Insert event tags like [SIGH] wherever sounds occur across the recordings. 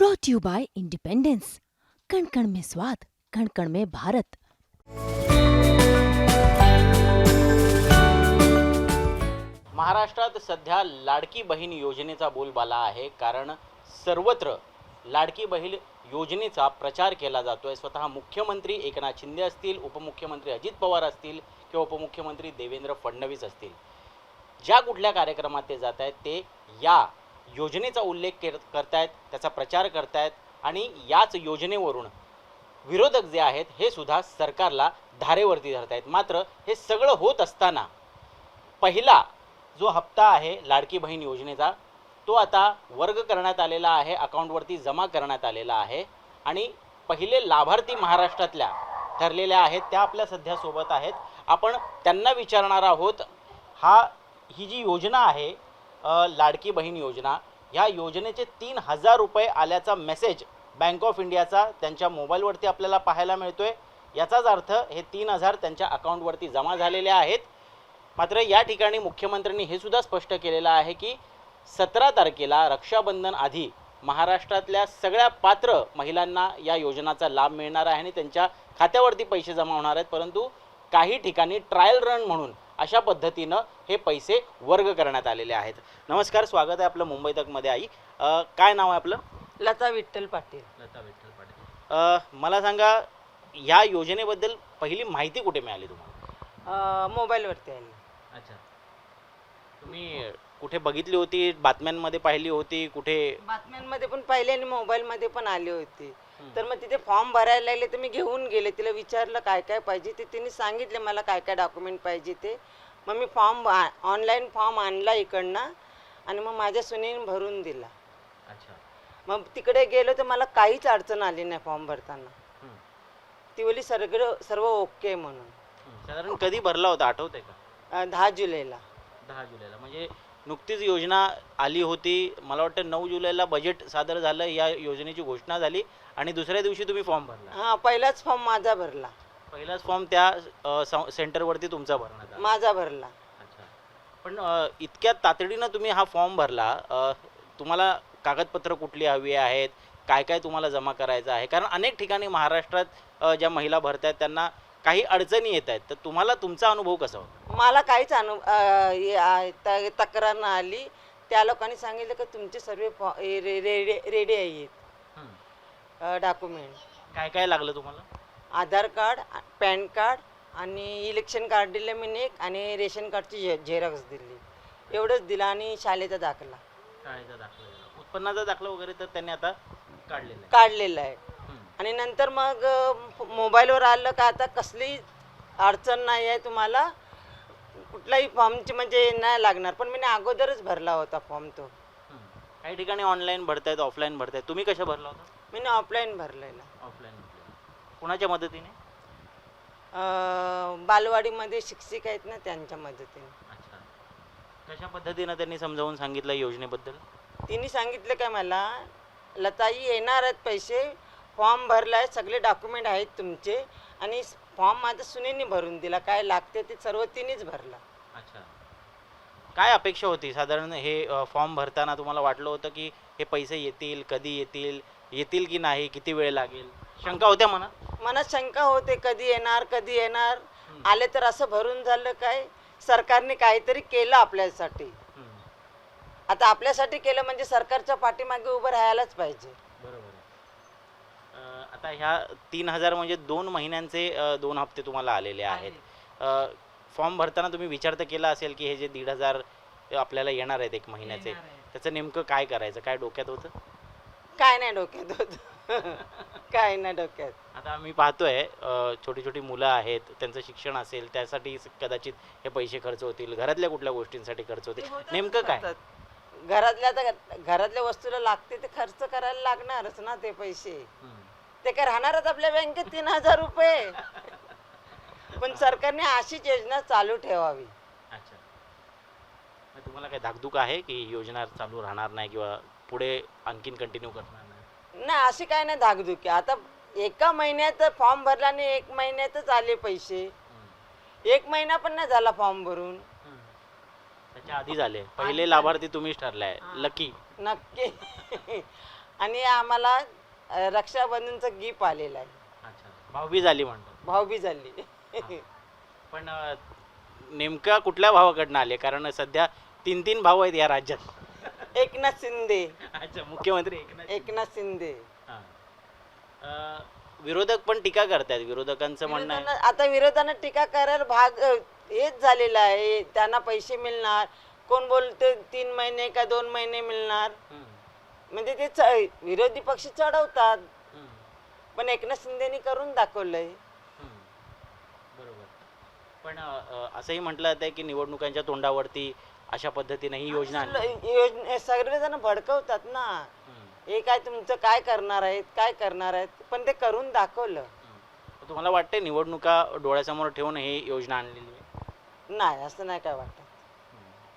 Brought you by independence कण कण में स्वाद कण कण में भारत महाराष्ट्रात सध्या लाडकी बहीण योजनेचा बोलबाला आहे कारण सर्वत्र लाडकी बहीण योजनेचा प्रचार केला जातोय. स्वतः मुख्यमंत्री एकनाथ शिंदे असतील उपमुख्यमंत्री अजित पवार असतील किंवा उपमुख्यमंत्री देवेंद्र फडणवीस असतील. ज्या कुठल्या कार्यक्रमात ते जात आहेत ते या योजनेचा उल्लेख कर करतायत त्याचा प्रचार करतायत आणि याच योजनेवरून विरोधक जे आहेत हे सुद्धा सरकारला धारेवरती धरत आहेत मात्र हे सगळं होत असताना पहिला जो हप्ता आहे लाडकी बहीण योजनेचा तो आता वर्ग करण्यात आलेला आहे अकाउंटवरती जमा करण्यात आलेला आहे आणि पहिले लाभार्थी महाराष्ट्रातल्या ठरलेल्या आहेत त्या आपल्या सध्या सोबत आहेत. आपण त्यांना विचारणार आहोत हा ही जी योजना आहे लाडकी बहीण योजना. ह्या योजनेचे तीन हजार रुपये आल्याचा मेसेज बँक ऑफ इंडियाचा त्यांच्या मोबाईलवरती आपल्याला पाहायला मिळतोय. याचाच अर्थ हे तीन हजार त्यांच्या अकाउंटवरती जमा झालेले आहेत. मात्र या ठिकाणी मुख्यमंत्र्यांनी हे सुद्धा स्पष्ट केलेलं आहे की सतरा तारखेला रक्षाबंधन आधी महाराष्ट्रातल्या सगळ्या पात्र महिलांना या योजनाचा लाभ मिळणार आहे आणि त्यांच्या खात्यावरती पैसे जमा होणार आहेत. परंतु काही ठिकाणी ट्रायल रन म्हणून अशा पद्धतीनं हे पैसे वर्ग करण्यात आलेले आहेत. नमस्कार स्वागत आहे आपलं मुंबई तकमध्ये आई. अ, काय नाव आहे आपलं? लता विठ्ठल पाटील. लता विठ्ठल पाटील. मला सांगा या योजनेबद्दल पहिली माहिती कुठे मिळाली तुम्हाला? अं, मोबाईलवरती आहे ना. अच्छा. तुम्ही कुठे बघितली होती बातम्यांमध्ये पाहिली होती कुठे? बातम्यांमध्ये पण पाहिले आणि मोबाईलमध्ये पण आले होते. तर मग तिथे फॉर्म भरायला लागले तर मी घेऊन गेले. तिला विचारलं काय काय पाहिजे ते. तिने सांगितले मला काय काय डॉक्युमेंट पाहिजे ते. मग मी फॉर्म ऑनलाईन फॉर्म आणला इकडनं आणि मग माझ्या सुनेने भरून दिला. अच्छा. मग तिकडे गेलो तर मला काहीच अडचण आली नाही फॉर्म भरताना. ती बोली सगळं सर्व ओके म्हणून. साधारण कधी भरला होता? आठवतंय का? अं, दहा जुलैला. दहा जुलैला. म्हणजे नुकतीच योजना आली होती. मला वाटतं नऊ जुलैला बजेट सादर झालं या योजनेची घोषणा झाली. आणि दुसऱ्या दिवशी तुम्ही फॉर्म भरला. हां पहिलाच फॉर्म माझा भरला. पहिलाच फॉर्म त्या अ, सं- सेंटरवरती तुमचा भरण्यात आला. माझा भरला. अच्छा. पण अ, इतक्या तातडीनं तुम्ही हा फॉर्म भरला अ, तुम्हाला कागदपत्र कुठली हवी आहेत? काय काय तुम्हाला जमा करायचं आहे? कारण अनेक ठिकाणी महाराष्ट्रात अ, ज्या महिला भरतात त्यांना काही अडचणी येत आहेत तर तुम्हाला तुमचा अनुभव कसा होता? मला काहीच अनु तक्रार नाही आली. त्या लोकांनी सांगितलं की तुमचे सर्व फॉ- हे रे- रेडी रेडी आहेत. डॉक्युमेंट. काय काय लागलं तुम्हाला? आधार कार्ड पॅन कार्ड आणि इलेक्शन कार्ड दिलं मी एक आणि रेशन कार्डची झे झेरॉक्स दिली. एवढंच दिलं आणि शाळेचा दाखला. शाळेचा दाखला दिला. उत्पन्नाचा दाखला वगैरे तर त्यांनी आता काढलेला आहे. काढलेला आहे. हम्म. आणि नंतर मग अं, मोबाईलवर आलं का आता कसली अडचण नाही आहे तुम्हाला. कुठलाही फॉर्मची म्हणजे नाही लागणार. पण मी अगोदरच भरला होता फॉर्म तो. काही ठिकाणी ऑनलाईन भरतायत ऑफलाईन भरतायत. तुम्ही कशा भरला होता? मी ऑफलाईन भरलेला. ऑफलाईन कुणाच्या मदतीने? अं, बालवाडीमध्ये शिक्षक आहेत ना त्यांच्या मदतीने. अच्छा. कशा पद्धतीनं त्यांनी समजावून सांगितलं योजनेबद्दल? तिने सांगितलं काय मला? लताई येणार आहेत पैसे. फॉर्म भरलाय सगळे डॉक्युमेंट आहेत तुमचे. आणि फॉर्म माझं सुनेनी भरून दिला. काय लागते ते सर्व तिनेच भरला. अच्छा. काय अपेक्षा होती? साधारण हे फॉर्म भरताना तुम्हाला वाटलं होतं की हे पैसे येतील कधी येतील येतील की नाही किती वेळ लागेल? शंका होत्या मनात? मनात शंका होते कधी येणार कधी येणार? आले तर असं भरून झालं काय? सरकारने काहीतरी केलं आपल्यासाठी. हम्म. आता आपल्यासाठी केलं म्हणजे सरकारच्या पाठीमागे उभं राहायलाच पाहिजे. आता ह्या तीन हजार म्हणजे दोन महिन्यांचे दोन हप्ते तुम्हाला आलेले आहेत. फॉर्म भरताना तुम्ही विचार तर केला असेल की हे जे दीड हजार आपल्याला येणार आहेत एक महिन्याचे. त्याचं नेमकं काय करायचं? काय डोक्यात होतं? काय नाही डोक्यात होत. [LAUGHS] काय नाही डोक्यात. आता आम्ही पाहतोय छोटी छोटी मुलं आहेत त्यांचं शिक्षण असेल त्यासाठी कदाचित हे पैसे खर्च होतील घरातल्या कुठल्या गोष्टींसाठी खर्च होतील. नेमकं काय. घरातल्या तर घरातल्या वस्तूला लागते ते खर्च करायला लागणारच ना ते पैसे. ते काय राहणारच आपल्या बँकेत तीन हजार रुपये. पण सरकारने अशीच योजना चालू ठेवावी. अच्छा. मग तुम्हाला काय धाकधूक आहे की ही योजना चालू राहणार नाही किंवा पुढे आणखीन कंटिन्यू करणार नाही? नाही अशी काय नाही धाकधुकी आता एका महिन्यात फॉर्म भरला आणि एक महिन्यातच आले पैसे. हम्म. एक महिना पण नाही झाला फॉर्म भरून. त्याच्या आधी झाले. पहिले लाभार्थी तुम्हीच ठरलाय. लकी नक्की. [LAUGHS] आणि आम्हाला अं, रक्षाबंधनचं गिफ्ट आलेलं आहे. अच्छा. भाऊबीज आली म्हणतात. भाऊबी झाली. पण अ, नेमका कुठल्या भावाकडनं आले? कारण सध्या तीन तीन भाऊ आहेत या राज्यात. एकनाथ शिंदे. अच्छा मुख्यमंत्री एकनाथ एकनाथ शिंदे. हा. अ, विरोधक पण टीका करतायत. विरोधकांचं म्हणणं आहे. विरोधानं- आता विरोधानं टीका करायला भाग अ, हेच झालेला आहे. त्यांना पैसे मिळणार. कोण बोलते तीन महिने का दोन महिने मिळणार? हम्म, म्हणजे ते च- विरोधी पक्ष चढवतात. हम्म, पण एकनाथ शिंदेनी करून दाखवलंय. हम्म. बरोबर. पण अ, अ, असंही म्हटलं जात आहे की निवडणुकांच्या तोंडावरती अशा पद्धतीने ही योजना आणली. योजने सर्वजण भडकवतात ना. हम्म, हे काय तुमचं काय करणार आहेत काय करणार आहेत? पण ते करून दाखवलं. हम्म. तुम्हाला वाटते निवडणुका डोळ्यासमोर ठेवून ही योजना आणलेली आहे? नाही असं नाही काय वाटत.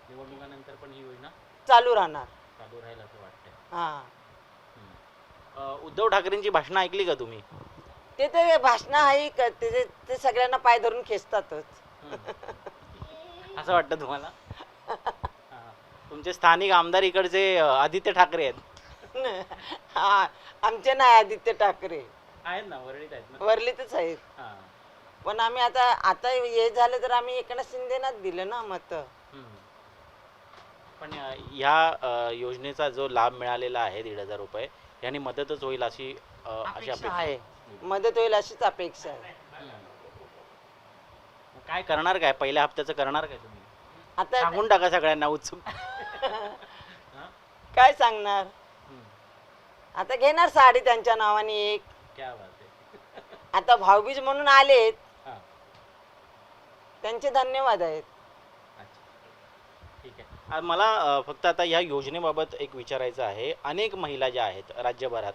निवडणुकानंतर पण ही योजना चालू राहणार. चालू राहील असं हा. अ, उद्धव ठाकरेंची भाषणं ऐकली का तुम्ही ते ते भाषण आहे का ते ते- ते सगळ्यांना पाय धरून खेचतातच असं वाटतं तुम्हाला हा. तुमचे स्थानिक आमदार इकडचे अ, आदित्य ठाकरे आहेत हा आमचे नाही आदित्य ठाकरे आहेत ना वरळीत आहेत ना वरलीतच आहेत हा. पण आम्ही आता आता हे झालं तर आम्ही एकनाथ शिंदेनाच दिलं ना मत. पण ह्या योजनेचा जो लाभ मिळालेला आहे दीड हजार रुपये याने मदतच होईल अशी अशी अपेक्षा आहे. मदत होईल अशीच अपेक्षा आहे. काय करणार काय? पहिल्या हप्त्याचं करणार काय तुम्ही? आता सांगून टाका सगळ्यांना उत्सुक? [LAUGHS] काय सांगणार. आता घेणार साडी त्यांच्या नावाने एक. क्या बात आहे. आता भाऊबीज म्हणून आलेत. हा. त्यांचे धन्यवाद आहेत. मला फक्त आता ह्या योजनेबाबत एक विचारायचं आहे. अनेक महिला ज्या आहेत राज्यभरात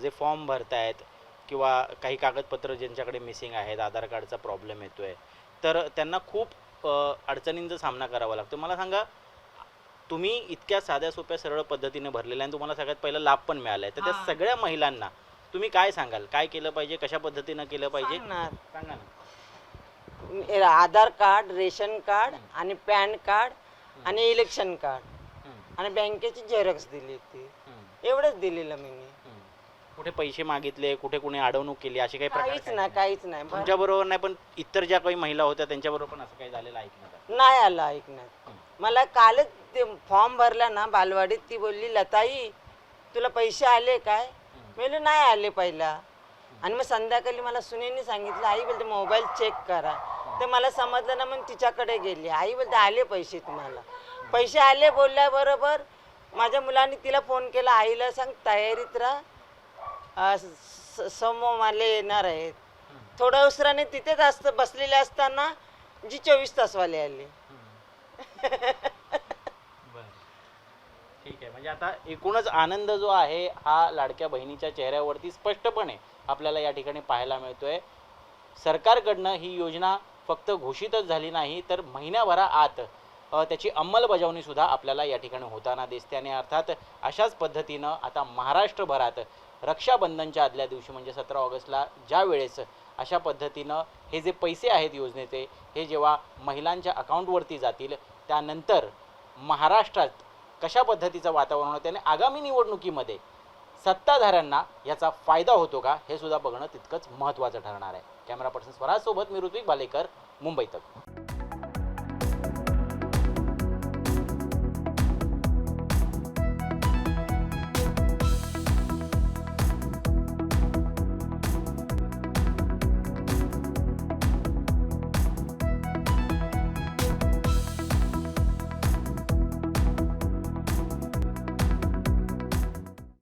जे फॉर्म भरतायत किंवा काही कागदपत्र ज्यांच्याकडे मिसिंग आहेत आधार कार्डचा प्रॉब्लेम येतोय तर त्यांना खूप अडचणींचा सामना करावा लागतो. मला सांगा तुम्ही इतक्या साध्या सोप्या सरळ पद्धतीने भरलेल्या आणि तुम्हाला सगळ्यात पहिला लाभ पण मिळाला आहे तर त्या. सगळ्या महिलांना तुम्ही काय सांगाल? काय केलं पाहिजे? कशा पद्धतीनं केलं पाहिजे. सांगा ना. आधार कार्ड रेशन कार्ड आणि पॅन कार्ड आणि इलेक्शन कार्ड आणि बँकेची झेरॉक्स दिली होती हम्म, एवढंच दिलेलं मी. कुठे पैसे मागितले कुठे कुणी अडवणूक केली अशी काही काहीच? नाही काहीच नाही. तुमच्या बरोबर नाही पण इतर ज्या काही महिला होत्या त्यांच्याबरोबर पण असं काही झालेलं ऐकण्यात. नाही आलं ऐकण्यात. मला कालच ते फॉर्म भरला ना बालवाडीत ती बोलली लताई तुला पैसे आले काय? मी बोलले, नाही आले पहिला. आणि मग संध्याकाळी मला सुनेनी सांगितलं आई बोलते मोबाईल चेक करा. ते मला समजलं ना मग तिच्याकडे गेली. आई बोलते आले पैसे तुम्हाला. पैसे आले बोलल्याबरोबर माझ्या मुलांनी तिला फोन केला. आईला सांग तयारीत राहा. स- सोमवारला येणार आहेत. थोड्या उसराने तिथेच असत बसलेले असताना जी चोवीस तासवाले आले. ठीक आहे. म्हणजे आता एकूणच आनंद जो आहे हा लाडक्या बहिणीच्या चेहऱ्यावरती स्पष्टपणे आपल्याला या ठिकाणी पाहायला मिळतोय. सरकारकडनं ही योजना फक्त घोषितच झाली नाही तर महिन्याभराआत त्याची अंमलबजावणी सुद्धा आपल्याला या ठिकाणी होताना दिसते. आणि अर्थात अशाच पद्धतीनं आता महाराष्ट्रभरात रक्षाबंधनच्या आदल्या दिवशी म्हणजे सतरा ऑगस्टला ज्या वेळेस अशा पद्धतीनं हे जे पैसे आहेत योजनेचे हे जेव्हा महिलांच्या अकाउंटवरती जातील त्यानंतर महाराष्ट्रात कशा पद्धतीचं वातावरण होतं आणि आगामी निवडणुकीमध्ये सत्ताधाऱ्यांना याचा फायदा होतो का हे सुद्धा बघणं तितकंच महत्त्वाचं ठरणार आहे. कॅमेरा पर्सन स्वराजसोबत मी ऋत्विक भालेकर मुंबई तक